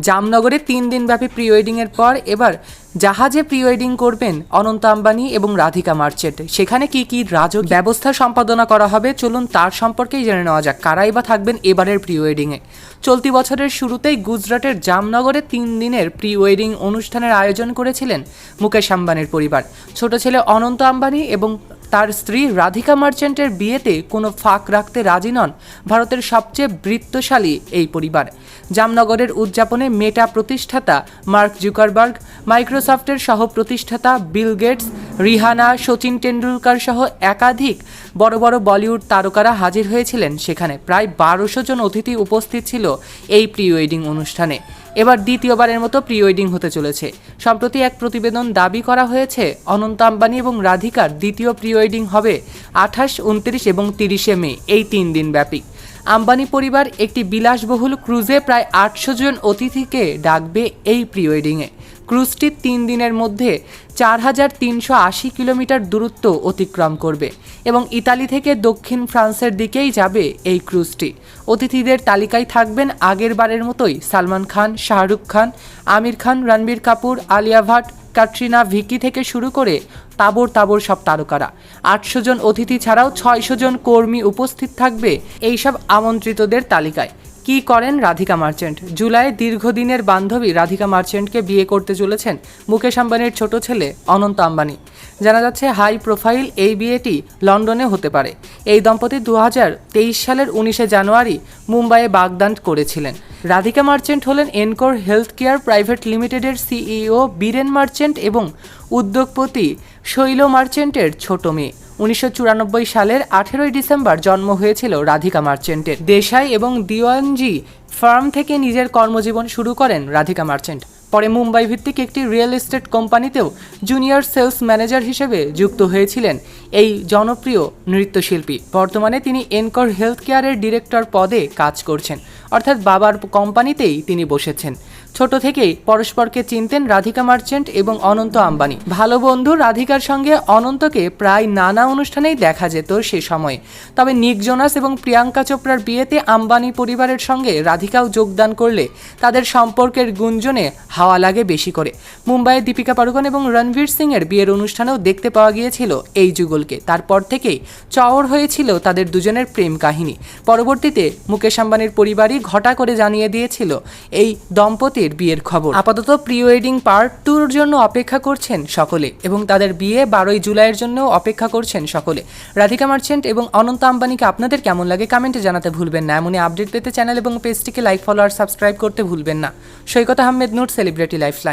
জামনগরে তিন দিনব্যাপী প্রি ওয়েডিংয়ের পর এবার জাহাজে প্রি ওয়েডিং করবেন অনন্ত আম্বানি এবং রাধিকা মার্চেন্ট। সেখানে কি কি রাজ ব্যবস্থা সম্পাদনা করা হবে চলুন তার সম্পর্কেই জেনে নেওয়া যাক। কারাই বা থাকবেন এবারের প্রি ওয়েডিংয়ে চলতি বছরের শুরুতেই গুজরাটের জামনগরে তিন দিনের প্রি ওয়েডিং অনুষ্ঠানের আয়োজন করেছিলেন মুকেশ আম্বানির পরিবার। ছোট ছেলে অনন্ত আম্বানি এবং তার স্ত্রী রাধিকা মার্চেন্টের বিয়েতে কোনো ফাঁক রাখতে রাজি নন ভারতের সবচেয়ে বৃত্তশালী এই পরিবার। জামনগরের উদযাপনে মেটা প্রতিষ্ঠাতা মার্ক জুকারবার্গ, মাইক্রোসফটের সহ প্রতিষ্ঠাতা Bill Gates, Rihanna Sachin Tendulkar সহ একাধিক বড় বড় বলিউড তারকারা হাজির হয়েছিলেন সেখানে। প্রায় বারোশো জন অতিথি উপস্থিত ছিল এই প্রি ওয়েডিং অনুষ্ঠানে। এবার দ্বিতীয়বারের মতো প্রি ওয়েডিং হতে চলেছে। সম্প্রতি এক প্রতিবেদন দাবি করা হয়েছে, অনন্ত আম্বানি এবং রাধিকার দ্বিতীয় প্রি ওয়েডিং হবে আঠাশ, উনত্রিশ এবং তিরিশে মে, এই তিন দিন ব্যাপী। আম্বানি পরিবার একটি বিলাসবহুল ক্রুজে প্রায় আটশো জন অতিথিকে ডাকবে এই প্রি ওয়েডিংয়ে ক্রুজটি তিন দিনের মধ্যে চার হাজার তিনশো আশি কিলোমিটার দূরত্ব অতিক্রম করবে এবং ইতালি থেকে দক্ষিণ ফ্রান্সের দিকেই যাবে এই ক্রুজটি। অতিথিদের তালিকায় থাকবেন আগের বারের মতোই সালমান খান, শাহরুখ খান, আমির খান, রণবীর কাপুর, আলিয়া ভাট, ক্যাটরিনা ভিকি থেকে শুরু করে তাবর তাবর সব তারকারা। আটশো জন অতিথি ছাড়াও ছয়শো জন কর্মী উপস্থিত থাকবে এইসব আমন্ত্রিতদের তালিকায়। কি করেন রাধিকা মার্চেন্ট? জুলাই দীর্ঘদিনের বান্ধবী রাধিকা মার্চেন্টকে বিয়ে করতে চলেছেন মুকেশ আম্বানির ছোট ছেলে অনন্ত আম্বানি। জানা যাচ্ছে, হাই প্রোফাইল এই বিয়েটি লন্ডনে হতে পারে। এই দম্পতি দু হাজার তেইশ সালের উনিশে জানুয়ারি মুম্বাইয়ে বাগদান করেছিলেন। রাধিকা মার্চেন্ট হলেন এনকোর হেলথ কেয়ার প্রাইভেট লিমিটেডের সিইও বীরেন মার্চেন্ট এবং উদ্যোগপতি শৈল মার্চেন্টের ছোট মেয়ে। উনিশশো চুরানব্বই সালের আঠেরোই ডিসেম্বর জন্ম হয়েছিল রাধিকা মার্চেন্টের। দেশাই এবং দিওয়ানজি ফার্ম থেকে নিজের কর্মজীবন শুরু করেন রাধিকা মার্চেন্ট। পরে মুম্বাই ভিত্তিক একটি রিয়েল এস্টেট কোম্পানিতেও জুনিয়র সেলস ম্যানেজার হিসেবে যুক্ত হয়েছিলেন এই জনপ্রিয় নৃত্যশিল্পী। বর্তমানে তিনি এনকর হেলথ কেয়ারের ডিরেক্টর পদে কাজ করছেন। অর্থাৎ বাবার কোম্পানিতেই তিনি বসেছেন। ছোট থেকেই পরস্পরকে চিনতেন রাধিকা মার্চেন্ট এবং অনন্ত আম্বানি। ভালো বন্ধু রাধিকার সঙ্গে অনন্তকে প্রায় নানা অনুষ্ঠানেই দেখা যেত সে সময়। তবে নিক জোনাস এবং প্রিয়াঙ্কা চোপড়ার বিয়েতে আম্বানি পরিবারের সঙ্গে রাধিকাও যোগদান করলে তাদের সম্পর্কের গুঞ্জনে হাওয়া লাগে বেশি করে। মুম্বাইয়ে দীপিকা পাড়ুকোন এবং রণবীর সিং এর বিয়ের অনুষ্ঠানেও দেখতে পাওয়া গিয়েছিল এই যুগলকে। তারপর থেকেই চওর হয়েছিল তাদের দুজনের প্রেম কাহিনী। পরবর্তীতে মুকেশ আম্বানির পরিবারই ঘটা করে জানিয়ে দিয়েছিল, এই দম্পতির বিয়ের খবর। আপাতত প্রি ওয়েডিং পার্ট টুর জন্য অপেক্ষা করছেন সকলে এবং তাদের বিয়ে বারোই জুলাইয়ের জন্য অপেক্ষা করছেন সকলে। রাধিকা মার্চেন্ট এবং অনন্ত আম্বানিকে আপনাদের কেমন লাগে কমেন্টে জানাতে ভুলবেন না। এমনই আপডেট পেতে চ্যানেল এবং পেজটিকে লাইক, ফলো আর সাবস্ক্রাইব করতে ভুলবেন না। Saikat Ahmed, note celebrity life line